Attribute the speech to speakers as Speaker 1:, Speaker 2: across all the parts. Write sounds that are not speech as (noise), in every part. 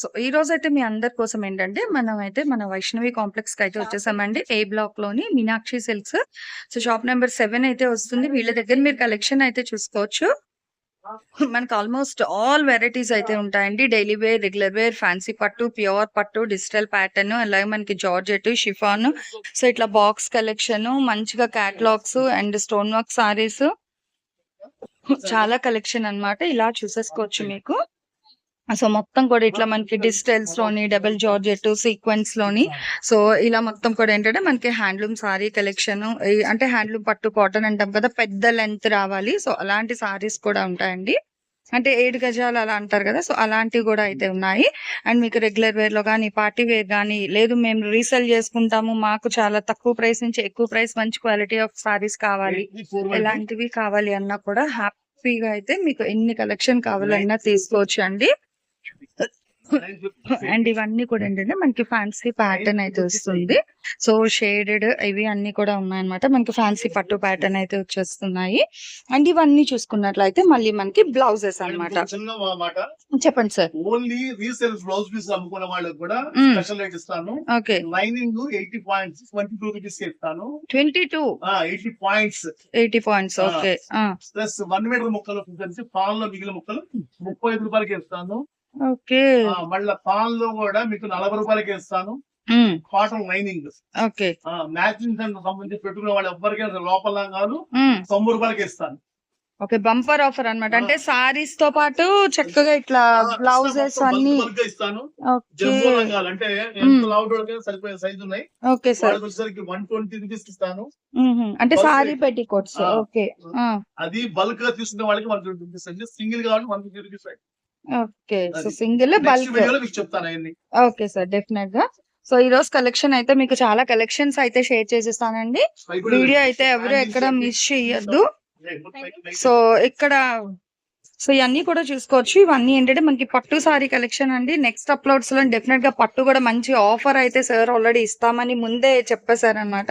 Speaker 1: So ఈరోజైతే మీ అందరి కోసం ఏంటంటే, మనమైతే మన వైష్ణవి కాంప్లెక్స్‌కైతే వచ్చేసామండి. A బ్లాక్‌లోని Meenakshi silks. So shop number 7 అయితే వస్తుంది. వీళ్ళ దగ్గర మీరు కలెక్షన్ అయితే చూసుకోవచ్చు. మనకు ఆల్మోస్ట్ ఆల్ వెరైటీస్ అయితే ఉంటాయండి. Daily wear, regular wear, fancy పట్టు, ప్యూర్ పట్టు, డిజిటల్ ప్యాటర్న్ అలాగే మనకి జార్జెట్, షిఫాన్ సో ఇట్లా బాక్స్ కలెక్షన్ మంచిగా catalogues and stone work saris చాలా కలెక్షన్ అన్నమాట. ఇలా చూసేసుకోవచ్చు మీకు. సో మొత్తం కూడా ఇట్లా మనకి డిజిటల్స్లోని, డబుల్ జార్జెట్, సీక్వెన్స్లోని సో ఇలా మొత్తం కూడా ఏంటంటే మనకి హ్యాండ్లూమ్ సారీ కలెక్షన్ అంటే హ్యాండ్లూమ్ పట్టు కాటన్ అంటాం కదా! పెద్ద లెంత్ రావాలి. సో అలాంటి సారీస్ కూడా ఉంటాయండి. అంటే 7 గజాలు అలా అంటారు కదా! సో అలాంటివి కూడా అయితే ఉన్నాయి. అండ్ మీకు రెగ్యులర్ వేర్‌లో గాని, పార్టీ వేర్ గాని, లేదు మేము రీసేల్ చేసుకుంటాము. మాకు చాలా తక్కువ ప్రైస్ నుంచి ఎక్కువ ప్రైస్ మంచి క్వాలిటీ ఆఫ్ సారీస్ కావాలి. ఎలాంటివి కావాలి అన్నా కూడా హ్యాపీగా అయితే మీకు ఎన్ని కలెక్షన్ కావాలన్నా తీసుకోవచ్చు అండి. (laughs) అండ్ ఇవన్నీ కూడా ఏంటంటే మనకి ఫ్యాన్సీ ప్యాటర్న్ అయితే వస్తుంది. సో షేడెడ్ ఇవి అన్నీ కూడా ఉన్నాయన్నమాట. మనకి ఫ్యాన్సీ పట్టు ప్యాటర్న్ అయితే వచ్చేస్తున్నాయి. అండ్ ఇవన్నీ చూసుకున్నట్లయితే మళ్ళీ మనకి బ్లౌజెస్ అన్నమాట.
Speaker 2: చిన్న మాట
Speaker 1: చెప్పండి sir.
Speaker 2: Only resale blouse piece అమ్ముకునే వాళ్ళకి కూడా. స్పెషల్ రేట్ ఇస్తాను
Speaker 1: okay.
Speaker 2: Lining eighty points twenty two rupees ఇస్తాను
Speaker 1: 22
Speaker 2: ఎయిటీ పాయింట్స్
Speaker 1: 80 పాయింట్స్. ఓకే. ఆ!
Speaker 2: ప్లస్ వన్ మీటర్ ముక్కలు పాన్లో మిగిలిన ముక్కలు ముప్పై ఐదు రూపాయలకి ఇస్తాను
Speaker 1: ఓకే.
Speaker 2: మళ్ళా పాన్లో కూడా మీకు నలభై రూపాయలకి ఇస్తాను. Cotton lining
Speaker 1: okay.
Speaker 2: మ్యాచింగ్ దానికి సంబంధించి పెట్టుకునే వాళ్ళు ఎవరికైనా లోపల
Speaker 1: హ్మ్.
Speaker 2: తొంభై రూపాయలకి ఇస్తాను
Speaker 1: ఓకే. బంపర్ ఆఫర్ అన్నమాట.
Speaker 2: ఆ.
Speaker 1: అంటే సారీస్తో పాటు చక్కగా ఇట్లా బ్లౌజెస్ అన్ని
Speaker 2: ఇస్తాను అంటే సరిపోయే సైజు ఉన్నాయి
Speaker 1: okay sir.
Speaker 2: One twenty rupees ఇస్తాను.
Speaker 1: అంటే సారీ
Speaker 2: rate.
Speaker 1: పెట్టికోట్స్.
Speaker 2: ఆ.
Speaker 1: ఓకే.
Speaker 2: అది బల్క్గా తీసుకునే వాళ్ళకి వన్ ట్వంటీ రూపీస్ అండి సింగిల్ కావాలి one fifty rupees
Speaker 1: okay. So. Single bulk.
Speaker 2: మీకు
Speaker 1: ఓకే సార్. డెఫినెట్గా. సో ఈ రోజు కలెక్షన్ అయితే మీకు చాలా కలెక్షన్స్ అయితే షేర్ చేసేస్తానండి. వీడియో అయితే ఎవరు ఎక్కడ. మిస్ చెయ్యొద్దు.
Speaker 2: సో
Speaker 1: ఇక్కడ సో ఇవన్నీ కూడా చూసుకోవచ్చు. ఇవన్నీ ఏంటంటే మనకి పట్టు సారీ కలెక్షన్ అండి. నెక్స్ట్ అప్‌లోడ్స్లో డెఫినెట్గా పట్టు కూడా మంచి ఆఫర్ అయితే సార్ ఆల్రెడీ ఇస్తామని ముందే చెప్పేసారన్నమాట.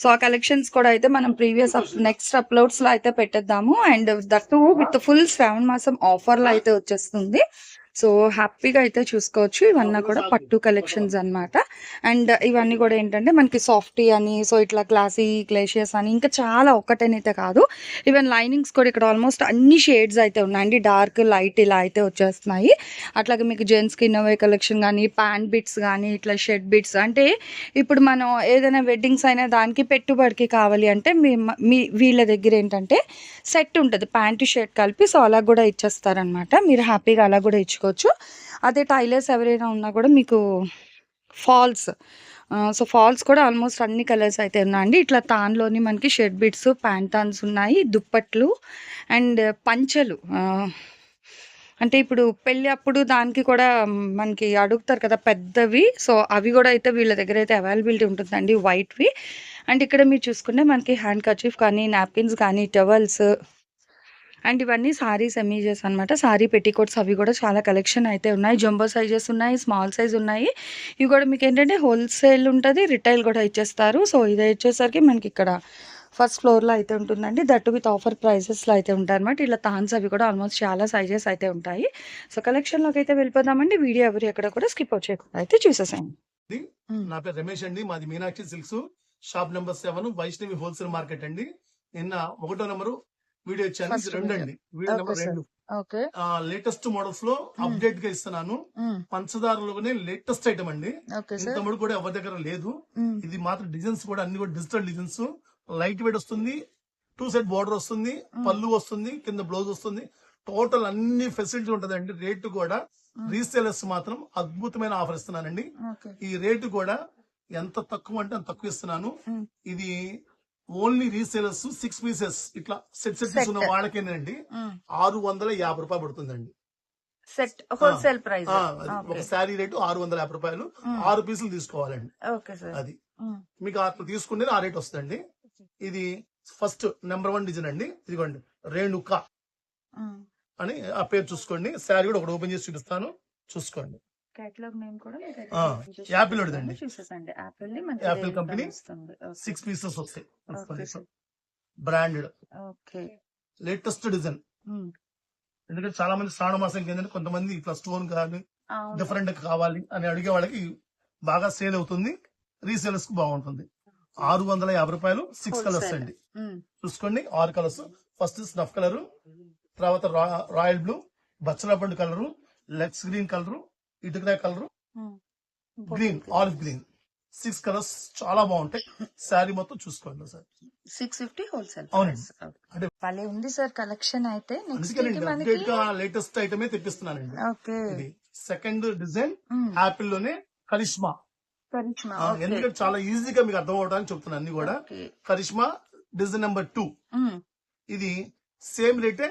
Speaker 1: సో ఆ కలెక్షన్స్ కూడా అయితే మనం ప్రీవియస్ నెక్స్ట్ అప్‌లోడ్స్లో అయితే పెట్టేద్దాము. And that too with full Shravana మాసం ఆఫర్లో అయితే వచ్చేస్తుంది. సో హ్యాపీగా అయితే చూసుకోవచ్చు. ఇవన్నీ కూడా పట్టు కలెక్షన్స్ అన్నమాట. అండ్ ఇవన్నీ కూడా ఏంటంటే మనకి సాఫ్టీ అని సో ఇట్లా క్లాసీ గ్లేషియస్ అని ఇంకా చాలా ఒక్కటనైతే కాదు. ఈవెన్ లైనింగ్స్ కూడా ఇక్కడ ఆల్మోస్ట్ అన్ని షేడ్స్ అయితే ఉన్నాయండి. డార్క్, లైట్ ఇలా అయితే వచ్చేస్తున్నాయి. అట్లాగే మీకు జెంట్స్‌కి ఇన్నోవే కలెక్షన్ గానీ, ప్యాంట్ బిట్స్ గానీ, ఇట్లా షర్ట్ బిట్స్ అంటే ఇప్పుడు మనం ఏదైనా వెడ్డింగ్స్ అయినా దానికి పెట్టుబడికి కావాలి అంటే మీ మ వీళ్ళ దగ్గర ఏంటంటే సెట్ ఉంటది. ప్యాంట్, షర్ట్ కలిపి సో అలా కూడా ఇచ్చేస్తారనమాట. మీరు హ్యాపీగా అలా కూడా ఇచ్చుకోవచ్చు. అదే టైలర్స్ ఎవరైనా ఉన్నా కూడా మీకు ఫాల్స్ సో ఫాల్స్ కూడా ఆల్మోస్ట్ అన్ని కలర్స్ అయితే ఉన్నాయండి. ఇట్లా తాన్‌లోని మనకి షర్ట్ బిట్స్, ప్యాంటాన్స్ ఉన్నాయి. దుప్పట్లు అండ్ పంచెలు అంటే ఇప్పుడు పెళ్ళి అప్పుడు దానికి కూడా మనకి అడుగుతారు కదా! పెద్దవి. సో అవి కూడా అయితే వీళ్ళ దగ్గర అయితే అవైలబిలిటీ ఉంటుందండి వైట్‌వి. అండ్ ఇక్కడ మీరు చూసుకుంటే మనకి హ్యాండ్ కర్చీఫ్ కానీ, నాప్కిన్స్ కానీ, టవల్స్ అండ్ ఇవన్నీ సారీ సెమీజెస్ అన్నమాట. సారీ పెట్టికోట్స్ అవి కూడా చాలా కలెక్షన్ అయితే ఉన్నాయి. జంబో సైజెస్ ఉన్నాయి. స్మాల్ సైజ్ ఉన్నాయి. ఇవి కూడా మీకేంటంటే హోల్‌సేల్ ఉంటది. రిటైల్ కూడా ఇచ్చేస్తారు. సో ఇది వచ్చేసరికి మనకి ఇక్కడ ఫస్ట్ ఫ్లోర్‌లో అయితే ఉంటుందండి. దట్ విత్ ఆఫర్ ప్రైసెస్‌లో అయితే ఉంటాయన్నమాట. ఇలా తాన్స్ అవి కూడా ఆల్మోస్ట్ చాలా సైజెస్ అయితే ఉంటాయి. సో కలెక్షన్‌లోకి అయితే వెళ్ళిపోదామండి. వీడియో ఎవరు ఎక్కడ కూడా స్కిప్ చేయకుండా అయితే. హ్మ్.
Speaker 2: నా పేరు రమేష్ అండి మాది Meenakshi silks shop number seven Vaishnavi wholesale market అండి నిన్న ఒకటో నెంబరు వీడియో ఇచ్చాను ఇది రెండు. అండి వీడియో నెంబర్. రెండు. లేటెస్ట్ మోడల్స్లో అప్డేట్గా ఇస్తున్నాను
Speaker 1: హ్మ్.
Speaker 2: పంచదారలోనే లేటెస్ట్ ఐటమ్ అండి. మునుపు కూడా ఎవరి దగ్గర లేదు
Speaker 1: హ్మ్.
Speaker 2: ఇది మాత్రం డిజైన్స్ కూడా అన్ని కూడా డిజిటల్ డిజైన్స్ లైట్ వెయిట్ వస్తుంది టూ సెట్ బార్డర్ వస్తుంది
Speaker 1: Hmm.
Speaker 2: పళ్ళు వస్తుంది కింద బ్లౌజ్ వస్తుంది టోటల్ అన్ని ఫెసిలిటీ ఉంటదండి రేటు కూడా
Speaker 1: Hmm.
Speaker 2: రీసేలర్స్ మాత్రం అద్భుతమైన ఆఫర్ ఇస్తున్నానండి. ఈ రేటు కూడా ఎంత తక్కువ అంటే అంత తక్కువ ఇస్తున్నాను. ఇది ఓన్లీ రీసేలర్స్ సిక్స్ పీసెస్. ఇట్లా సెట్ సెట్. తీసుకున్న వాళ్ళకేనండి. ఆరు వందల యాభై రూపాయలు పడుతుందండి.
Speaker 1: Set wholesale price.
Speaker 2: ఒక శారీ రేటు ఆరు వందల యాభై రూపాయలు. ఆరు పీసులు తీసుకోవాలండి. అది. మీకు అట్లా తీసుకునేది ఆ రేట్ వస్తుందండి. ఇది ఫస్ట్ నెంబర్ వన్ డిజైన్ అండి. ఇదిగోండి. రేణుక అని ఆ పేరు చూసుకోండి. శారీ కూడా ఒకటి ఓపెన్ చేసి చూపిస్తాను. చూసుకోండి.
Speaker 1: కేటలాగ్ నేమ్ కూడా
Speaker 2: యాపిల్ ఒకటిదండి.
Speaker 1: చూసేసండి యాపిల్ మనకి
Speaker 2: యాపిల్ కంపెనీ. సిక్స్ పీసెస్ వస్తాయి. Branded
Speaker 1: okay
Speaker 2: latest design. ఎందుకంటే చాలా మంది శ్రావణ మాసం కింద కొంతమంది ఇట్లా స్టోన్ కానీ. డిఫరెంట్ కావాలి అని అడిగే వాళ్ళకి బాగా సేల్ అవుతుంది రీసేలర్స్కు బాగుంటుంది ఆరు వందల యాభై రూపాయలు సిక్స్ కలర్స్. అండి
Speaker 1: ఉమ్.
Speaker 2: చూసుకోండి ఆరు కలర్స్ ఫస్ట్ స్నఫ్ కలర్ తర్వాత రాయల్ బ్లూ బచ్చల పండు కలరు లెక్స్ green colour ఇటుకరాయ colour. Green olive green six colours చాలా బాగుంటాయి. శారీ మొత్తం చూసుకోండి సార్
Speaker 1: సిక్స్ ఫిఫ్టీ హోల్సేల్
Speaker 2: అవునండి. అంటే
Speaker 1: భలే ఉంది సార్ కలెక్షన్ అయితే. నెక్స్ట్
Speaker 2: లేటెస్ట్ ఐటమే తెప్పిస్తున్నానండి.
Speaker 1: ఓకే.
Speaker 2: ఇది సెకండ్ డిజైన్. యాపిల్లోనే కరిష్మా
Speaker 1: కరిష్మా.
Speaker 2: ఎందుకంటే చాలా ఈజీగా మీకు అర్థం అవడానికి చెప్తున్నాను అన్ని కూడా. Karishma design number two. ఇది సేమ్ రేటే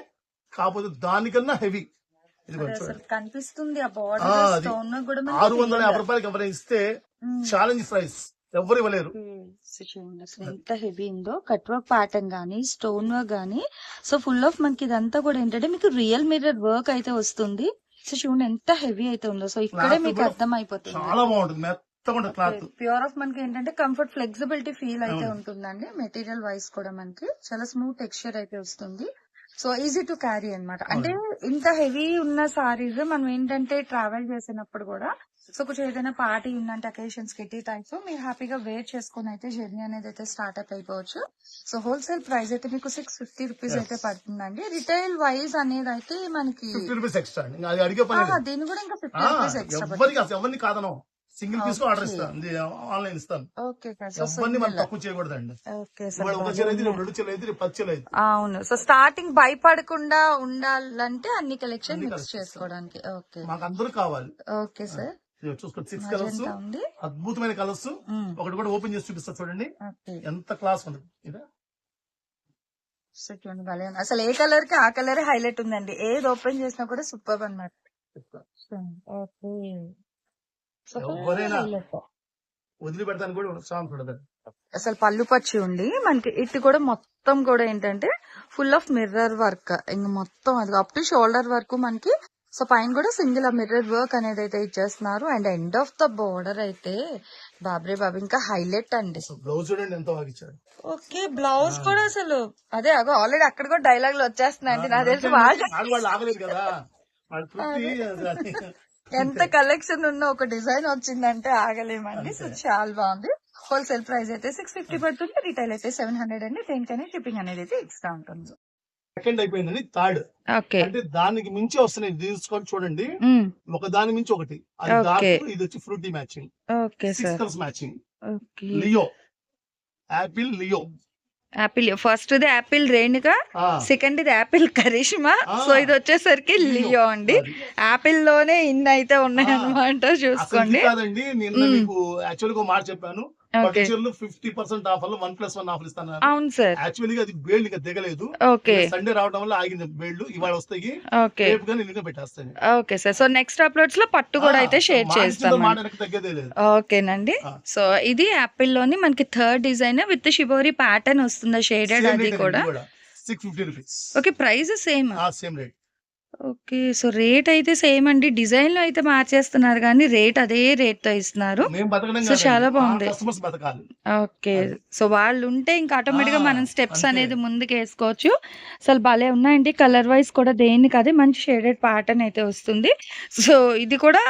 Speaker 2: కాకపోతే దానికన్నా హెవీ
Speaker 1: కనిపిస్తుంది ఆ
Speaker 2: ఆ,
Speaker 1: బార్డర్
Speaker 2: అది
Speaker 1: స్టోన్ కూడా మనకి
Speaker 2: ఆరు వందల యాభై. రూపాయలకి ఎవరైనా ఇస్తే. ఛాలెంజ్ ప్రైస్ ఎవరు ఇవ్వలేరు.
Speaker 1: ఎంత హెవీ ఉందో కట్ వర్క్ ప్యాటర్న్ గానీ స్టోన్ వర్క్ గానీ. సో ఫుల్ ఆఫ్ మనకి ఇదంతా కూడా ఏంటంటే మీకు రియల్ మిర్రర్ వర్క్ అయితే వస్తుంది. సో చూడండి ఎంత హెవీ అయితే ఉందో. సో ఇక్కడే మీకు అర్థం అయిపోతుంది
Speaker 2: చాలా బాగుంటుంది. మెత్తగా ఉంటుంది క్లాత్
Speaker 1: ప్యూర్ ఆఫ్ మనకి ఏంటంటే కంఫర్ట్ ఫ్లెక్సిబిలిటీ ఫీల్ అయితే. ఉంటుందండి. మెటీరియల్ వైస్ కూడా మనకి. చాలా స్మూత్ టెక్స్చర్ అయితే వస్తుంది. సో ఈజీ టు క్యారీ అన్నమాట. అంటే ఇంత హెవీ ఉన్న సారీస్ మనం ఏంటంటే ట్రావెల్ చేసినప్పుడు కూడా సో కొంచెం ఏదైనా పార్టీ ఉందంటే అకేషన్స్ కిటీ టైప్స్ మీరు హ్యాపీగా వేర్ చేసుకుని అయితే జర్నీ అనేది అయితే స్టార్ట్అప్ అయిపోవచ్చు. సో హోల్సేల్ ప్రైస్ అయితే మీకు సిక్స్ ఫిఫ్టీ రూపీస్. అయితే పడుతుందండి. రిటైల్ వైజ్ అనేది అయితే మనకి. దీని కూడా ఇంకా fifty rupees extra
Speaker 2: single piece order. ఇస్తాను. ఆన్లైన్ ఇస్తాను. ఎవరిని మనం తక్కువ చేయకూడదండి. ఒక చీర అయితే రెండు చీరలు అయితే పది చీరలు అయితే.
Speaker 1: అవును. సో స్టార్టింగ్ భయపడకుండా ఉండాలంటే అన్ని కలెక్షన్ మిక్స్. చేసుకోవడానికి. ఓకే.
Speaker 2: మాకు అందరూ కావాలి.
Speaker 1: Okay sir.
Speaker 2: చూసుకోండి సిక్స్ కలర్స్ అద్భుతమైన కలర్స్ ఒకటి కూడా ఓపెన్ చేసి చూపిస్తా చూడండి. ఎంత క్లాస్ ఉంది. ఇదా?
Speaker 1: సో చూడండి భలే ఉంది. అసలు ఏ కలర్కి ఆ కలర్ హైలైట్ ఉందండి. ఏది ఓపెన్ చేసినా కూడా సూపర్ ఓకే. సో
Speaker 2: ఎవరైనా. వదిలిపెడతాను కూడా సాంగ్ చూడదు.
Speaker 1: అసలు పళ్ళు పచ్చి ఉండి మనకి ఇటు కూడా మొత్తం కూడా ఏంటంటే ఫుల్ ఆఫ్ మిర్రర్ వర్క్ ఇంక మొత్తం అది అప్ టు షోల్డర్ వరకు మనకి. సో పైన కూడా సింగిల్ ఆ మిర్రర్ వర్క్ అనేది అయితే ఇచ్చేస్తున్నారు. And end of the border అయితే బాబ్రే బాబు ఇంకా హైలైట్ అండి.
Speaker 2: బ్లౌజ్ చూడండి ఎంత బాగా ఇచ్చాడు.
Speaker 1: ఓకే బ్లౌజ్ కూడా అసలు అదే అగో ఆల్రెడీ అక్కడ కూడా డైలాగులు వచ్చేస్తున్నాయండి నాకు తెలిసి వాళ్ళు ఎంత కలెక్షన్ ఉన్న ఒక డిజైన్ వచ్చిందంటే ఆగలేమండి. సో చాలా బాగుంది. హోల్సేల్ ప్రైస్ అయితే సిక్స్ ఫిఫ్టీ పడుతుంది రిటైల్ అయితే సెవెన్ హండ్రెడ్ అండి. దేనికైనా షిప్పింగ్ అనేది అయితే ఎక్స్ట్రా ఉంటుంది.
Speaker 2: సెకండ్ అయిపోయిందండి థర్డ్
Speaker 1: ఓకే
Speaker 2: అంటే దానికి మించి వస్తున్నాయి తీసుకొని చూడండి. ఒక దాని మించి ఒకటి. అది ఇది వచ్చి fruity matching matching
Speaker 1: okay
Speaker 2: Leo Apple Leo
Speaker 1: Apple first ఇది యాపిల్ రేణుక సెకండ్ ఇది యాపిల్ కరిష్మా. సో ఇది వచ్చేసరికి లియో అండి. యాపిల్లోనే ఇన్ని అయితే ఉన్నాయి అనమాట చూసుకోండి.
Speaker 2: నిన్న. మీకు మాట చెప్పాను. పట్టుచీరలు fifty percent offer one plus one offer ఇస్తాను
Speaker 1: అవును సార్.
Speaker 2: యాక్చువల్లీ అది బేల్డ్ ఇంకా దిగలేదు.
Speaker 1: ఓకే.
Speaker 2: సండే రావడం వల్ల ఆగింది బేల్డ్. ఇవాళ వస్తాయి.
Speaker 1: ఓకే.
Speaker 2: రేపు కానీ నిన్న పెట్టేస్తాను.
Speaker 1: Okay sir. సో నెక్స్ట్ అప్లోడ్స్లో పట్టు కూడా అయితే షేర్ చేస్తాం ఓకేనండి. సో ఇది యాపిల్లోని మనకి third design with shibori pattern వస్తుంది? షేడెడ్ అది కూడా.
Speaker 2: Six fifty rupees
Speaker 1: okay price same
Speaker 2: same rate
Speaker 1: okay so rate అయితే సేమ్ అండి. డిజైన్లో అయితే మార్చేస్తున్నారు కానీ రేట్ అదే రేట్తో ఇస్తున్నారు సో చాలా బాగుంది. ఓకే. సో వాళ్ళు ఉంటే ఇంకా
Speaker 2: ఆటోమేటిక్గా
Speaker 1: మనం స్టెప్స్. అనేది ముందుకు వేసుకోవచ్చు అసలు భలే ఉన్నాయండి. కలర్ వైజ్ కూడా దేనికి అదే మంచి షేడెడ్ ప్యాటర్న్ అయితే వస్తుంది. సో ఇది కూడా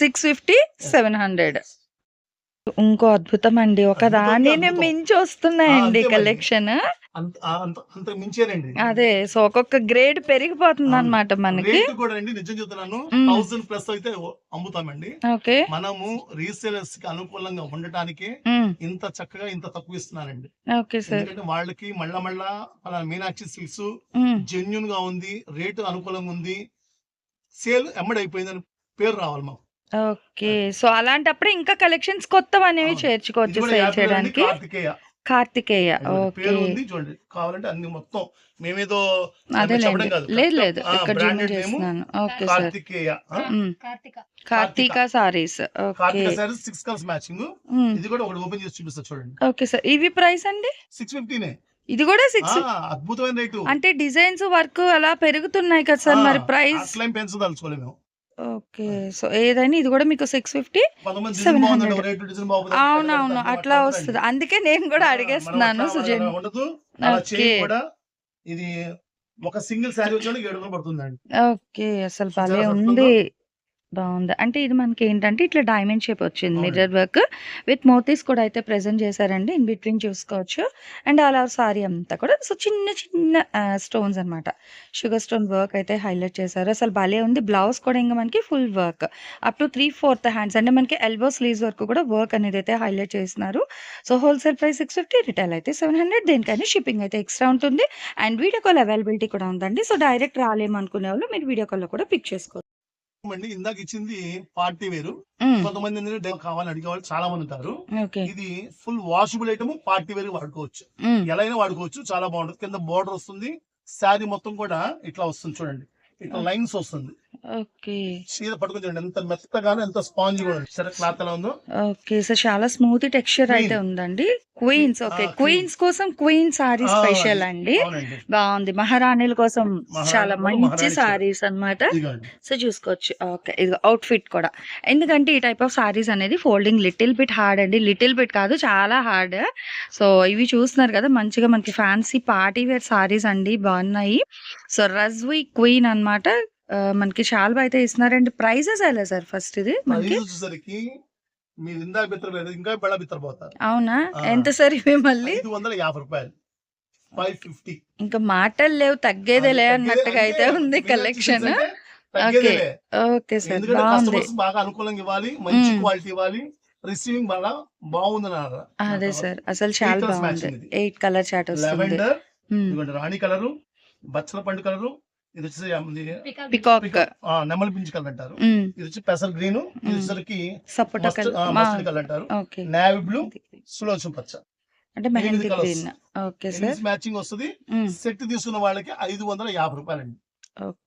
Speaker 1: సిక్స్ ఫిఫ్టీ సెవెన్ హండ్రెడ్ ఇంకో అద్భుతం అండి ఒక
Speaker 2: అద్భుతం.
Speaker 1: మించి వస్తున్నాయండి. కలెక్షన్ అదే సో ఒక్కొక్క గ్రేడ్ పెరిగిపోతుంది అనమాట మనకి.
Speaker 2: కూడా అండి నిజం చెప్తున్నాను. థౌసండ్ ప్లస్ అయితే అమ్ముతామండి.
Speaker 1: ఓకే.
Speaker 2: మనము రీసేలర్స్కి అనుకూలంగా ఉండటానికి ఇంత చక్కగా ఇంత తక్కువ ఇస్తున్నానండి.
Speaker 1: Okay sir.
Speaker 2: ఎందుకంటే వాళ్ళకి మళ్ళా మళ్ళా మన మీనాక్షి సిల్క్స్
Speaker 1: ఉమ్,
Speaker 2: జెన్యున్గా ఉంది రేటు అనుకూలంగా ఉంది. సేల్ ఎమ్మడి అయిపోయిందని పేరు రావాలి మాకు.
Speaker 1: ఓకే. సో అలాంటప్పుడు ఇంకా కలెక్షన్స్ కొత్తవి అనేవి. చేర్చుకోవచ్చు సేల్ చేయడానికి.
Speaker 2: కార్తికేయ.
Speaker 1: ఓకే.
Speaker 2: పేరు ఉంది చూడండి. కావాలంటే అన్ని మొత్తం మేమేదో
Speaker 1: అదే
Speaker 2: చెప్పడం కాదు.
Speaker 1: లేదు లేదు. ఇక్కడ చేస్తున్నాను. Okay sir? Karthika. Saris. Okay.
Speaker 2: Karthika saris six colours matching. ఇది కూడా ఒకటి ఓపెన్ చేసి చూపిస్తా చూడండి.
Speaker 1: Okay sir. ఇవి ప్రైస్ అండి?
Speaker 2: సిక్స్ ఫిఫ్టీనే.
Speaker 1: ఇది కూడా సిక్స్?
Speaker 2: అద్భుతమైన రేటు.
Speaker 1: అంటే డిజైన్స్ వర్క్ అలా పెరుగుతున్నాయి కదా సార్. మరి ప్రైస్?
Speaker 2: పెంచదలుచుకోలేము మేము.
Speaker 1: ఓకే. సో ఏదైనా ఇది కూడా మీకు సిక్స్ ఫిఫ్టీ
Speaker 2: డిజైన్ బాగుంది
Speaker 1: అవునవును అట్లా వస్తుంది. అందుకే నేను కూడా అడిగేస్తున్నాను సుజన్. ఓకే.
Speaker 2: ఇది ఒక సింగిల్ శారీ వచ్చి ఏడు వందలు పడుతుందండి.
Speaker 1: ఓకే అసలు భలే
Speaker 2: first
Speaker 1: ఉంది. బాగుంది. అంటే ఇది మనకి ఏంటంటే ఇట్లా డైమండ్ షేప్ వచ్చింది. మిర్రర్ వర్క్ విత్ మోతీస్ కూడా అయితే ప్రెజెంట్ చేశారండి. ఇన్ బిట్వీన్ చూసుకోవచ్చు. అండ్ అలా సారీ అంతా కూడా. సో చిన్న చిన్న స్టోన్స్ అన్నమాట. షుగర్ స్టోన్ వర్క్ అయితే హైలైట్ చేశారు. అసలు భలే ఉంది. బ్లౌజ్ కూడా ఇంకా మనకి full work up to three fourth hands అంటే మనకి ఎల్బో స్లీవ్స్ వరకు కూడా వర్క్ అనేది అయితే హైలైట్ చేస్తున్నారు. So wholesale price six fifty retail అయితే సెవెన్ హండ్రెడ్ దేనికైనా షిప్పింగ్ అయితే ఎక్స్ట్రా ఉంటుంది. అండ్ వీడియో కాల్ అవైలబిలిటీ కూడా ఉందండి. సో డైరెక్ట్ రాలేము అనుకునే వాళ్ళు మీరు వీడియో కాల్లో కూడా పిక్ చేసుకోవచ్చు.
Speaker 2: అండి ఇందాక ఇచ్చింది పార్టీ వేరు. కొంతమంది ఏంటంటే కావాలని అడిగే వాళ్ళు చాలా మంది ఉంటారు. ఇది full washable item party wear వాడుకోవచ్చు. ఎలా అయినా వాడుకోవచ్చు చాలా బాగుంటుంది. కింద బోర్డర్ వస్తుంది. శారీ మొత్తం కూడా ఇట్లా వస్తుంది చూడండి. ఇట్లా లైన్స్ వస్తుంది.
Speaker 1: ఓకే.
Speaker 2: పట్టుకుని చూడండి ఎంత మెత్తగానో ఎంత స్పాంజ్ కూడా సరే క్లాత్ ఎలా ఉందో?
Speaker 1: ఓకే సో చాలా స్మూత్ టెక్స్చర్ అయితే. ఉందండి. క్వీన్స్ ఓకే క్వీన్స్ కోసం క్వీన్ సారీ స్పెషల్. అండి. బాగుంది. మహారాణుల కోసం చాలా మంచి. సారీస్ అన్నమాట.
Speaker 2: ఇదిగోండి.
Speaker 1: సో చూసుకోవచ్చు. ఓకే ఇది అవుట్ ఫిట్ కూడా. ఎందుకంటే ఈ టైప్ ఆఫ్ సారీస్ అనేది ఫోల్డింగ్ లిటిల్ బిట్ హార్డ్ అండి. లిటిల్ బిట్ కాదు చాలా హార్డ్ సో ఇవి చూస్తున్నారు కదా మంచిగా మనకి ఫ్యాన్సీ పార్టీ వేర్ సారీస్ అండి. బాగున్నాయి. సో రజ్వీ క్వీన్ అన్నమాట. ఆ, మనకి చాలా అయితే ఇస్తున్నారండి. ప్రైజెస్ ఎలా సార్ ఫస్ట్ ఇది మనకి?
Speaker 2: వచ్చేసరికి మీరు ఇందా బిత్తర లేదు ఇంకా బెళ్ళ బిత్తర పోతారు
Speaker 1: అవునా. ఎంత సార్ ఇవి మళ్ళీ?
Speaker 2: ఐదు వందల యాభై రూపాయలు. Five fifty.
Speaker 1: ఇంకా మాటలు లేవు తగ్గేదేలే అన్నట్టుగా అయితే ఉంది కలెక్షన్ ఓకే. ఓకే సార్ బాగుంది.
Speaker 2: బాగా అనుకూలంగా ఇవ్వాలి మంచి. క్వాలిటీ ఇవ్వాలి రిసీవింగ్ బాగా బాగుంది
Speaker 1: అదే సార్ అసలు చాలా బాగుంది. ఎయిట్ కలర్ చాట్ వస్తుంది.
Speaker 2: రాణి కలరు బచ్చల పండు కలరు ఇది వచ్చేసి ఇది
Speaker 1: పికాక్
Speaker 2: ఆ, నెమలి పింఛ కలర్ అంటారు. ఇది వచ్చి పెసర్ గ్రీన్ ఇది
Speaker 1: మ్మ్.
Speaker 2: వచ్చేసరికి
Speaker 1: సపోటా
Speaker 2: మస్టర్డ్
Speaker 1: కలర్.
Speaker 2: అంటారు. నేవీ బ్లూ సులోచన పచ్చ.
Speaker 1: అంటే mehndi
Speaker 2: colours.
Speaker 1: Green okay sir
Speaker 2: matching వస్తుంది. సెట్ తీసుకున్న వాళ్ళకి ఐదు వందల యాభై రూపాయలు అండి
Speaker 1: ఓకే.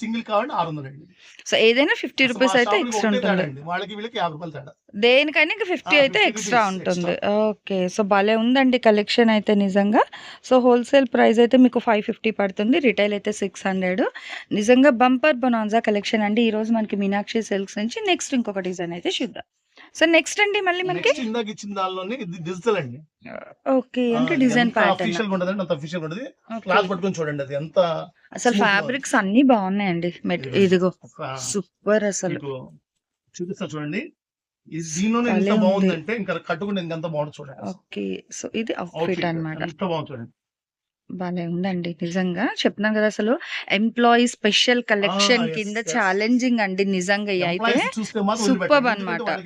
Speaker 2: సింగిల్ కావాలంటే ఆరు వందలు అండి
Speaker 1: సో ఏదైనా ఫిఫ్టీ రూపీస్ అయితే ఎక్స్ట్రా ఉంటుంది.
Speaker 2: వాళ్ళకి వీళ్ళకి యాభై రూపాయలు తేడా.
Speaker 1: దేనికైనా ఇంకా ఫిఫ్టీ అయితే
Speaker 2: 50
Speaker 1: ఎక్స్ట్రా ఉంటుంది. ఓకే. సో భలే ఉందండి కలెక్షన్ అయితే నిజంగా. సో హోల్సేల్ ప్రైస్ అయితే మీకు ఫైవ్ ఫిఫ్టీ పడుతుంది. రిటైల్ అయితే సిక్స్ హండ్రెడ్. నిజంగా బంపర్ బొనాన్జా కలెక్షన్ అండి. ఈ రోజు మనకి మీనాక్షి సిల్క్స్ నుంచి నెక్స్ట్ ఇంకొక డిజైన్ అయితే చూద్దాం. సో నెక్స్ట్ అండి మళ్ళీ మనకి?
Speaker 2: ఇందాక ఇచ్చిన దానిలోనే ఇది డిజిటల్ అండి.
Speaker 1: ఓకే అంటే డిజైన్ ప్యాటర్న్
Speaker 2: అఫీషియల్ ఉంటది అంత అఫీషియల్ ఉంటది. క్లాత్ పట్టుకొని చూడండి అది ఎంత
Speaker 1: అసలు ఫ్యాబ్రిక్స్ అన్ని బాగున్నాయండి. మెట్ ఇదిగో సూపర్ అసలు.
Speaker 2: చూపిస్తా చూడండి. దీనిలోనే ఎంత. బాగుందంటే ఇంకా కట్టుకుంటే ఇంకెంత బాగుంది చూడండి.
Speaker 1: ఓకే సో ఇది అవుట్ఫిట్
Speaker 2: Outfit
Speaker 1: అన్నమాట.
Speaker 2: ఎంత బాగుంది చూడండి.
Speaker 1: భలే ఉందండి. నిజంగా చెప్తున్నాం కదా అసలు. ఎంప్లాయీ స్పెషల్ కలెక్షన్ కింద. ఛాలెంజింగ్ అండి నిజంగా అయితే.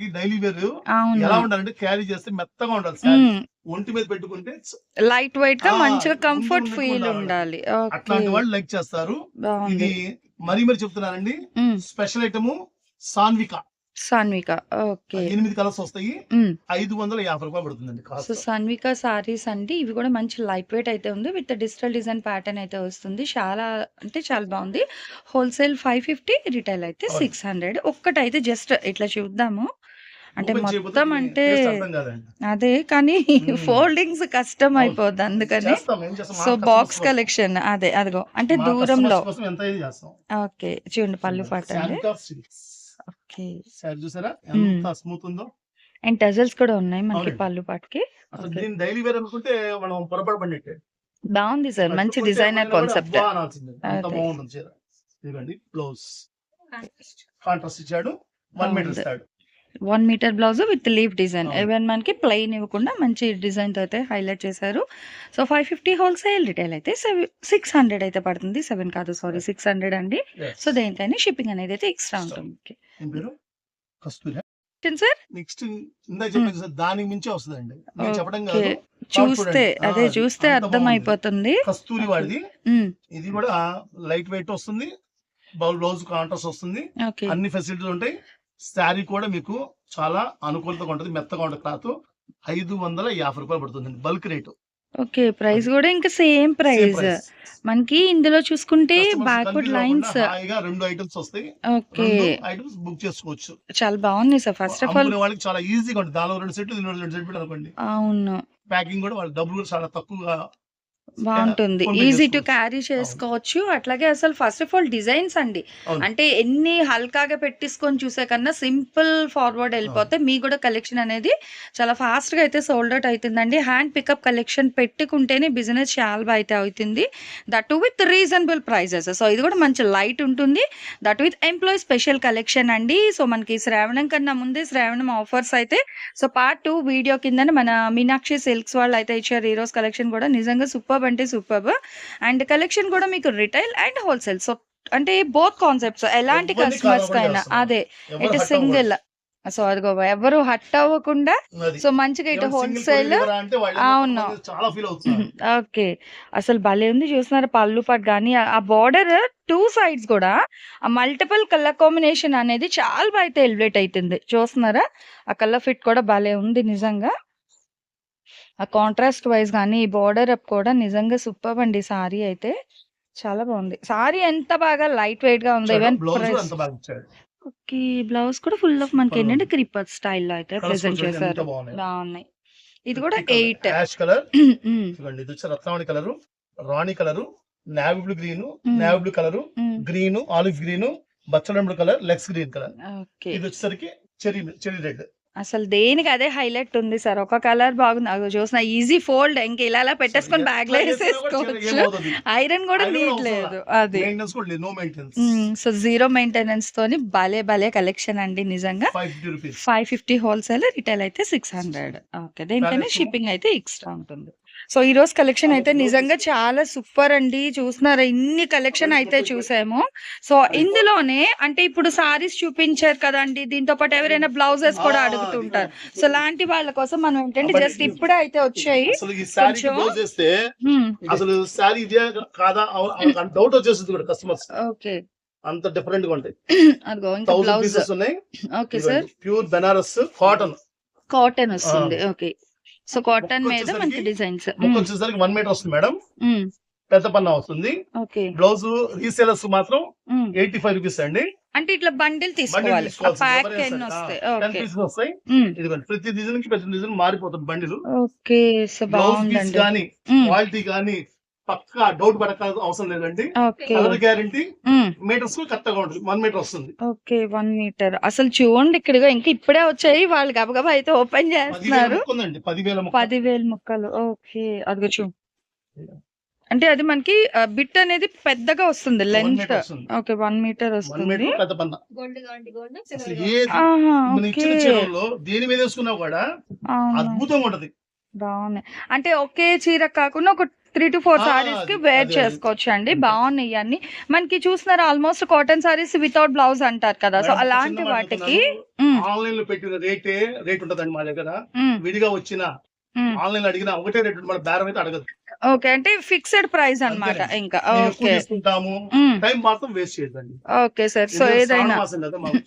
Speaker 2: డైలీ వేర్ ఎలా ఉండాలంటే క్యారీ చేస్తే మెత్తగా ఉండాలి. ఒంటి మీద పెట్టుకుంటే
Speaker 1: లైట్
Speaker 2: వెయిట్గా
Speaker 1: మంచిగా కంఫర్ట్ ఫీల్
Speaker 2: ఉండాలి. అట్లాంటి వాళ్ళు లైక్ చేస్తారు. ఇది మరీ మరి చెప్తున్నానండి.
Speaker 1: ఉమ్,
Speaker 2: special item Sanvika.
Speaker 1: Sanvika okay.
Speaker 2: ఎనిమిది కలర్స్ వస్తాయి. ఐదు వందల యాభై రూపాయలు పడుతుందండి
Speaker 1: సో సన్విక సారీస్ అండి. ఇవి కూడా మంచి లైట్ వెయిట్ అయితే ఉంది. విత్ డిజిటల్ డిజైన్ ప్యాటర్న్ అయితే వస్తుంది. చాలా అంటే చాలా బాగుంది. హోల్సేల్ ఫైవ్ ఫిఫ్టీ రిటైల్ అయితే. Six hundred. ఒక్కటైతే జస్ట్ ఇట్లా చూద్దాము. అంటే మొత్తం అంటే. అదే కానీ
Speaker 2: మ్మ్.
Speaker 1: ఫోల్డింగ్స్ కష్టం. అయిపోద్ది అందుకని. సో బాక్స్
Speaker 2: కోసం.
Speaker 1: కలెక్షన్. అదే అదిగో. అంటే దూరంలో. ఓకే చూడండి పళ్ళు పాట
Speaker 2: Sanika silks.
Speaker 1: ఓకే.
Speaker 2: సారీ చూసారా?
Speaker 1: మ్మ్.
Speaker 2: ఎంత స్మూత్ ఉందో.
Speaker 1: అండ్ టజల్స్ కూడా ఉన్నాయి మనకి
Speaker 2: అవునండి.
Speaker 1: పళ్ళు పాటకి.
Speaker 2: అసలు
Speaker 1: Okay.
Speaker 2: దీన్ని డైలీ వేర్ అనుకుంటే మనం పొరపాటు పడినట్టే.
Speaker 1: బాగుంది సార్. మంచి
Speaker 2: కట్టుకుంటే
Speaker 1: డిజైనర్
Speaker 2: ఎవరైనా కూడా
Speaker 1: కాన్సెప్ట్
Speaker 2: అబ్బా అనాల్సిందే. అంత
Speaker 1: అదే.
Speaker 2: బాగుంటుంది చీర. ఇదిగోండి బ్లౌజ్. కాంట్రాస్ట్ ఇచ్చాడు. వన్ మీటర్
Speaker 1: బాగుంది.
Speaker 2: ఇస్తాడు.
Speaker 1: One metre blouse with leaf design
Speaker 2: అవును.
Speaker 1: ఈవెన్ మనకి ప్లెయిన్ ఇవ్వకుండా మంచి డిజైన్తో అయితే హైలైట్ చేశారు. So five fifty wholesale retail అయితే సిక్స్ హండ్రెడ్ అయితే పడుతుంది. సెవెన్ కాదు సారీ సిక్స్ హండ్రెడ్ అండి. సో దేనికైనా షిప్పింగ్ అనేది అయితే ఎక్స్ట్రా ఉంటుంది.
Speaker 2: ఏం పేరు? కస్తూరి.
Speaker 1: సార్?
Speaker 2: నెక్స్ట్ ఇందాక చెప్పాను సార్ దానికి మించే వస్తుందండి. నేను చెప్పడం కాదు.
Speaker 1: చూస్తే. అదే చూస్తే అర్థం. అయిపోతుంది.
Speaker 2: కస్తూరి వాడిది. ఇది కూడా లైట్ వెయిట్ వస్తుంది. బ్లౌజ్ కాంట్రాస్ట్ వస్తుంది. అన్ని ఫెసిలిటీస్ ఉంటాయి. శారీ కూడా మీకు చాలా అనుకూలతగా ఉంటుంది. మెత్తగా ఉంటుంది క్లాత్. ఐదు వందల యాభై రూపాయలు పడుతుంది బల్క్ రేటు.
Speaker 1: ఓకే ప్రైస్ కూడా ఇంకా సేమ్ ప్రైస్. మనకి ఇందులో చూసుకుంటే బ్యాక్వర్డ్ లైన్స్
Speaker 2: రెండు ఐటమ్స్ వస్తాయి.
Speaker 1: ఓకే.
Speaker 2: ఐటమ్స్ బుక్ చేసుకోవచ్చు.
Speaker 1: చాలా బాగుంది సార్. ఫస్ట్ ఆఫ్ ఆల్
Speaker 2: వాళ్ళకి చాలా ఈజీగా ఉంటుంది. దానిలో రెండు సెట్లు రెండు సెట్లు అనుకోండి
Speaker 1: అవును.
Speaker 2: ప్యాకింగ్ కూడా వాళ్ళ డబ్బులు కూడా చాలా తక్కువగా
Speaker 1: బాగుంటుంది. Easy to. క్యారీ చేసుకోవచ్చు. అట్లాగే అసలు ఫస్ట్ ఆఫ్ ఆల్ డిజైన్స్ అండి. అంటే ఎన్ని హల్కాగా పెట్టించుకొని చూసే కన్నా సింపుల్ ఫార్వర్డ్ వెళ్ళిపోతే మీ కూడా కలెక్షన్ అనేది చాలా ఫాస్ట్గా అయితే సోల్డ్ అవుట్ అవుతుందండి. హ్యాండ్ పికప్ కలెక్షన్ పెట్టుకుంటేనే బిజినెస్ చాలా బాగా అయితే అవుతుంది. That with reasonable prices so ఇది కూడా మంచి లైట్ ఉంటుంది. That with employee special collection అండి. సో మనకి శ్రావణం కన్నా ముందే శ్రావణం ఆఫర్స్ అయితే. సో పార్ట్ టూ వీడియో కింద మన మీనాక్షి సిల్క్స్ వాళ్ళు అయితే ఇచ్చారు. ఈ రోజు కలెక్షన్ కూడా నిజంగా సూపర్ అంటే సూపర్ అండ్ కలెక్షన్ కూడా మీకు రిటైల్ అండ్ హోల్సేల్ సో అంటే బోత్ కాన్సెప్ట్స్ ఎలాంటి కస్టమర్స్ కైనా. అదే ఇటు సింగిల్ సో అదిగో ఎవరు హట్ అవ్వకుండా.
Speaker 2: అది.
Speaker 1: సో మంచిగా ఇటు హోల్సేల్ అవును. ఓకే (laughs) అసలు భలే ఉంది చూస్తున్నారు పళ్ళు పట్టు కానీ. ఆ బార్డర్ టూ సైడ్స్ కూడా ఆ మల్టిపుల్ కలర్ కాంబినేషన్ అనేది చాలా బాగా అయితే ఎలివేట్ అవుతుంది. చూస్తున్నారా? ఆ కలర్ ఫిట్ కూడా భలే ఉంది నిజంగా. ఆ కాంట్రాస్ట్ వైజ్ కానీ ఈ బార్డర్ అప్ కూడా నిజంగా సూపర్ అండి సారీ అయితే. చాలా బాగుంది. సారీ ఎంత బాగా లైట్ వెయిట్గా ఉంది ఈవెన్
Speaker 2: బ్లౌజ్ కూడా అంత బాగా ఇచ్చాడు.
Speaker 1: ఓకే బ్లౌజ్ కూడా ఫుల్ ఆఫ్ మనకి. ఏంటంటే క్రిపర్ స్టైల్లో అయితే ప్రెజెంట్
Speaker 2: కూడా చూడండి ఎంత
Speaker 1: చేశారు.
Speaker 2: బాగున్నాయి.
Speaker 1: ఇది కూడా ఎయిట్
Speaker 2: యాష్ కలర్ చూడండి ఇది వచ్చి Ratnavali colour Rani colour navy blue green. Navy blue colour green olive green బచ్చలంబుడు colour లెక్స్ గ్రీన్ కలర్
Speaker 1: ఓకే.
Speaker 2: ఇది వచ్చేసరికి చెరీ చెరీ రెడ్
Speaker 1: అసలు దేనికి అదే హైలైట్ ఉంది సార్. ఒక కలర్ బాగుంది. అగో చూసిన ఈజీ ఫోల్డ్. ఇంకా ఇలా ఇలా పెట్టేసుకొని బ్యాగ్లో వేసేసుకోవచ్చు. ఐరన్ కూడా నీట్ లేదు. అది. సో జీరో మెయింటెనెన్స్ తోని భలే భలే కలెక్షన్ అండి నిజంగా.
Speaker 2: ఫైవ్ ఫిఫ్టీ
Speaker 1: హోల్సేల్ రిటైల్ అయితే సిక్స్ హండ్రెడ్ ఓకే దేనికైనా షిప్పింగ్ అయితే ఎక్స్ట్రా ఉంటుంది. సో ఈ రోజు కలెక్షన్ అయితే నిజంగా చాలా సూపర్ అండి. చూస్తున్నారా? ఇన్ని కలెక్షన్ అయితే చూసాము. సో ఇందులోనే అంటే ఇప్పుడు సారీస్ చూపించారు కదండి. దీంతో పాటు ఎవరైనా బ్లౌజెస్ కూడా అడుగుతుంటారు. సో లాంటి వాళ్ళ కోసం మనం ఏంటంటే జస్ట్ ఇప్పుడే అయితే వచ్చాయి.
Speaker 2: అసలు కాదా? డౌట్ వచ్చేస్తుంది కూడా కస్టమర్స్
Speaker 1: ఓకే.
Speaker 2: అంత డిఫరెంట్గా ఉంటాయి. థౌసండ్ పీసెస్ ఉన్నాయి.
Speaker 1: Okay sir
Speaker 2: pure Banaras cotton
Speaker 1: cotton వస్తుంది. ఓకే. సో కాటన్ మీద మనకి
Speaker 2: వచ్చేసరికి-
Speaker 1: డిజైన్స్
Speaker 2: వచ్చేసరికి వన్ మీటర్ వస్తుంది మేడం. పెద్ద పన్నా వస్తుంది. బ్లౌజ్ రీసేలర్స్ మాత్రం. ఎయిటీ ఫైవ్ రూపీస్ అండి.
Speaker 1: అంటే ఇట్లా బండిల్ తీసుకోవాలి. వస్తాయి.
Speaker 2: ఇదిగోండి. ప్రతి డిజైన్కి ప్రతి డిజైన్ మారిపోతుంది బండిలు బ్లౌజ్ పీస్
Speaker 1: ఉమ్.
Speaker 2: క్వాలిటీ గానీ పక్కా డౌట్ పడక అవసరం లేదండి.
Speaker 1: ఓకే.
Speaker 2: Colour guarantee. మీటర్స్ కరెక్ట్గా ఉంటుంది. వన్ మీటర్ వస్తుంది.
Speaker 1: Okay one metre. అసలు చూడండి ఇక్కడ ఇంకా ఇప్పుడే వచ్చాయి. వాళ్ళు గబగబా అయితే ఓపెన్ చేస్తున్నారు.
Speaker 2: పదివేల ముక్క.
Speaker 1: పదివేల ముక్కలు. ఓకే అదిగో చూ. అంటే అది మనకి బిట్ అనేది పెద్దగా వస్తుంది లెంత్. ఓకే వన్ మీటర్ వస్తుంది.
Speaker 2: దేని మీద వేసుకున్నా కూడా. అద్భుతంగా ఉంటది.
Speaker 1: బాగున్నాయి. అంటే ఒకే చీర కాకుండా ఒక త్రీ టు ఫోర్
Speaker 2: సారీస్కి
Speaker 1: వేర్ చేసుకోవచ్చు అండి. బాగున్నాయి అన్ని మనకి చూస్తున్నారు almost cotton saris without blouse అంటారు కదా. సో అలాంటి వాటికి
Speaker 2: ఆన్లైన్లో పెట్టిన రేటే రేట్ ఉంటదండి మా దగ్గర. విడిగా వచ్చిన. ఆన్లైన్ అడిగిన ఒకటే రేట్ మన బేరం అయితే అడగదు.
Speaker 1: ఓకే అంటే ఫిక్స్డ్ ప్రైస్ అన్నమాట. ఇంకా. ఓకే.
Speaker 2: తీసుకుంటాము. టైం మాత్రం వేస్ట్ చేయదండి
Speaker 1: ఓకే సార్ సో ఏదైనా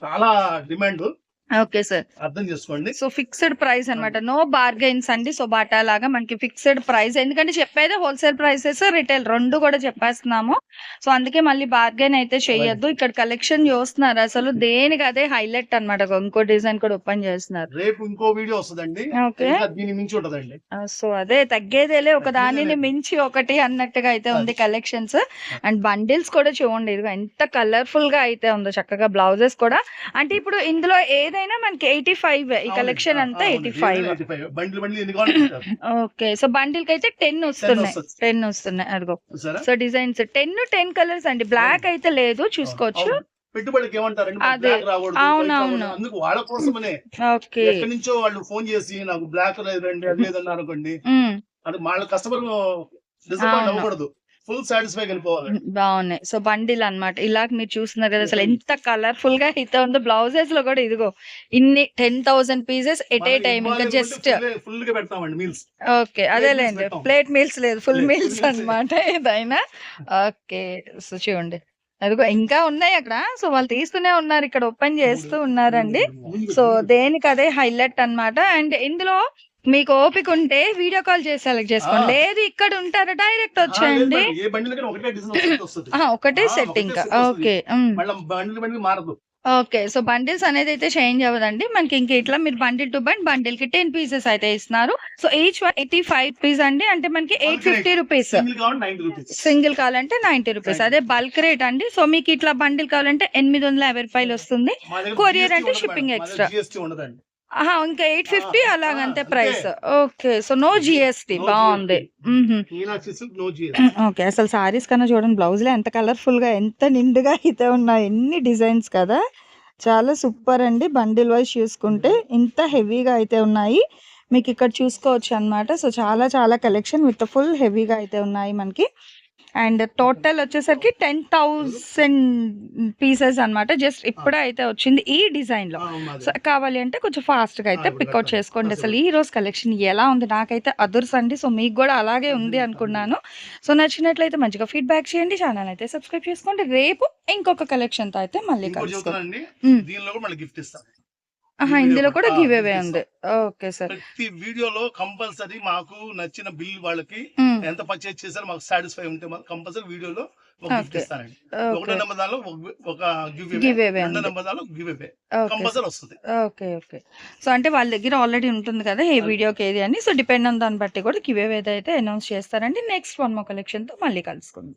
Speaker 2: చాలా డిమాండ్
Speaker 1: ఓకే సార్
Speaker 2: అర్థం చేసుకోండి.
Speaker 1: సో ఫిక్స్డ్ ప్రైస్ అన్నమాట. నో బార్గెన్స్ అండి. సో బాటా లాగా మనకి ఫిక్స్డ్ ప్రైస్ ఎందుకంటే చెప్పేదే హోల్సేల్ ప్రైసెస్ రిటైల్ రెండు కూడా చెప్పేస్తున్నాము. సో అందుకే మళ్ళీ బార్గెన్ అయితే చేయొద్దు. ఇక్కడ కలెక్షన్ చూస్తున్నారు. అసలు దేనికి అదే హైలైట్ అన్నమాట. ఇంకో డిజైన్ కూడా ఓపెన్ చేస్తున్నారు.
Speaker 2: రేపు ఇంకో వీడియో వస్తుందండి.
Speaker 1: ఓకే
Speaker 2: మించి ఉంటదండి.
Speaker 1: సో అదే తగ్గేదేలే. ఒక దానిని. మించి ఒకటి అన్నట్టుగా అయితే ఉంది కలెక్షన్స్ అండ్ బండిల్స్ కూడా చూడండి. ఇదిగో ఎంత కలర్ఫుల్గా అయితే ఉందో. చక్కగా బ్లౌజెస్ కూడా. అంటే ఇప్పుడు ఇందులో ఏదైనా మనకి ఎయిటీ ఫైవ్ ఈ కలెక్షన్ అంతా ఎయిటీ ఫైవ్ ఓకే సో బండిల్కి అయితే టెన్ వస్తున్నాయి. టెన్ వస్తున్నాయి. అదిగో. So designs ten ten colours అండి. బ్లాక్ అయితే లేదు చూసుకోవచ్చు.
Speaker 2: పెట్టుబడికి ఏమంటారండి మాకు
Speaker 1: అదే.
Speaker 2: బ్లాక్ రాకూడదు
Speaker 1: అవును,
Speaker 2: వైట్
Speaker 1: అవును.
Speaker 2: రాకూడదు. అందుకు వాళ్ళ కోసమనే.
Speaker 1: ఓకే.
Speaker 2: ఎక్కడి నుంచో వాళ్ళు ఫోన్ చేసి నాకు బ్లాక్ లేదండి అది లేదన్నారు అనుకోండి. అంటే వాళ్ళ కస్టమర్ డిసప్పాయింట్
Speaker 1: అవును.
Speaker 2: అవ్వకూడదు. ఫుల్ సాటిస్ఫై వెళ్ళిపోవాలి
Speaker 1: బాగున్నాయి. సో బండిల్ అన్నమాట ఇలా మీరు చూస్తున్నారు కదా అసలు ఎంత కలర్ఫుల్గా అయితే ఉందో. బ్లౌజెస్లో కూడా ఇదిగో ఇన్ని ten thousand pieces at a time ఇంకా జస్ట్
Speaker 2: ఫుల్గా పెడతామండి మీల్స్
Speaker 1: ఓకే అదేలేండి. ప్లేట్ మీల్స్ లేదు ఫుల్ మీల్స్ అన్నమాట ఏదైనా. ఓకే సో చూడండి. అదిగో ఇంకా ఉన్నాయి అక్కడ. సో వాళ్ళు తీస్తూనే ఉన్నారు ఇక్కడ ఓపెన్ చేస్తూ ఉన్నారండి. సో దేనికి అదే హైలైట్ అన్నమాట. అండ్ ఇందులో మీకు ఓపిక ఉంటే వీడియో కాల్ చేసి సెలెక్ట్ చేసుకోండి. లేదు ఇక్కడ ఉంటారా డైరెక్ట్ వచ్చేయండి
Speaker 2: ఒకటే వస్తుంది
Speaker 1: సెట్ ఇంకా
Speaker 2: వస్తుంది.
Speaker 1: Okay okay. సో, బండిల్స్ అనేది అయితే చేంజ్ అవ్వదండి. మనకి ఇంక ఇట్లా మీరు బండిల్ టు బండ్ బండిల్‌కి 10 పీసెస్ అయితే ఇస్తున్నారు. సో, ఈచ్ వన్ 85 రూపీస్ అండి. అంటే మనకి 850 రూపీస్.
Speaker 2: సింగిల్ కావాలి నైన్టీ రూపీస్
Speaker 1: సింగిల్ కావాలంటే 90 రూపీస్. అదే బల్క్ రేట్ అండి. సో, మీకు ఇట్లా బండిల్ కావాలంటే 850 వస్తుంది.
Speaker 2: మా దగ్గర
Speaker 1: కొరియర్
Speaker 2: GST
Speaker 1: అంటే షిప్పింగ్ ఎక్స్‌ట్రా. ఇంకా 850
Speaker 2: ఆ!
Speaker 1: అలాగంతే! Price. Okay. So, no GST
Speaker 2: GST
Speaker 1: okay. అసలు సారీస్ కన్నా చూడండి బ్లౌజులే ఎంత కలర్‌ఫుల్‌గా ఎంత నిండుగా అయితే ఉన్నాయి. ఎన్ని డిజైన్స్ కదా! చాలా సూపర్ అండి. బండిల్ వైస్ చూసుకుంటే ఇంత హెవీగా అయితే ఉన్నాయి. మీకు ఇక్కడ చూసుకోవచ్చనమాట. సో, చాలా చాలా కలెక్షన్ విత్ ఫుల్ హెవీగా అయితే ఉన్నాయి మనకి. అండ్ టోటల్ వచ్చేసరికి 10,000 పీసెస్ అన్నమాట. జస్ట్ ఇప్పుడే అయితే వచ్చింది ఈ డిజైన్‌లో. సో, కావాలి అంటే కొంచెం ఫాస్ట్‌గా అయితే పికౌట్. చేసుకోండి. అసలు. ఈ రోజు కలెక్షన్ ఎలా ఉంది? నాకైతే అదుర్సండి. సో, మీకు గూడా అలాగే ఉంది అనుకున్నాను. సో, నచ్చినట్లయితే మంచిగా ఫీడ్‌బ్యాక్ చేయండి. ఛానెల్ అయితే సబ్స్క్రైబ్ చేసుకోండి. రేపు ఇంకొక కలెక్షన్‌తో అయితే మళ్ళీ
Speaker 2: ఇంకోటి
Speaker 1: ఆహా! ఇందులో కూడా గివ్ అవే ఉంది. Okay sir.
Speaker 2: ప్రతి వీడియోలో కంపల్సరీ మాకు నచ్చిన బిల్ వాళ్ళకి. ఎంత పర్చేజ్ చేశారో మాకు సాటిస్ఫై ఉంటే మాకు కంపల్సరీ వీడియోలో ఒక గిఫ్ట్ ఒకటో. నెంబర్ దానిలో ఒక- గివ్
Speaker 1: గివ్ అవే
Speaker 2: రెండో
Speaker 1: ఉంది.
Speaker 2: నెంబర్ దానిలో గివ్ అవే. కంపల్సరీ వస్తుంది
Speaker 1: ఓకే. ఓకే. సో, అంటే వాళ్ళ దగ్గర ఆల్రెడీ ఉంటుంది కదా! ఏ. వీడియోకి ఏది అని. సో, డిపెండ్ ఆన్ దాన్ని బట్టి కూడా గివ్ అవే అయితే అనౌన్స్ చేస్తారండి. నెక్స్ట్ వన్ మోర్ కలెక్షన్‌తో మళ్ళీ కలుసుకుందాం.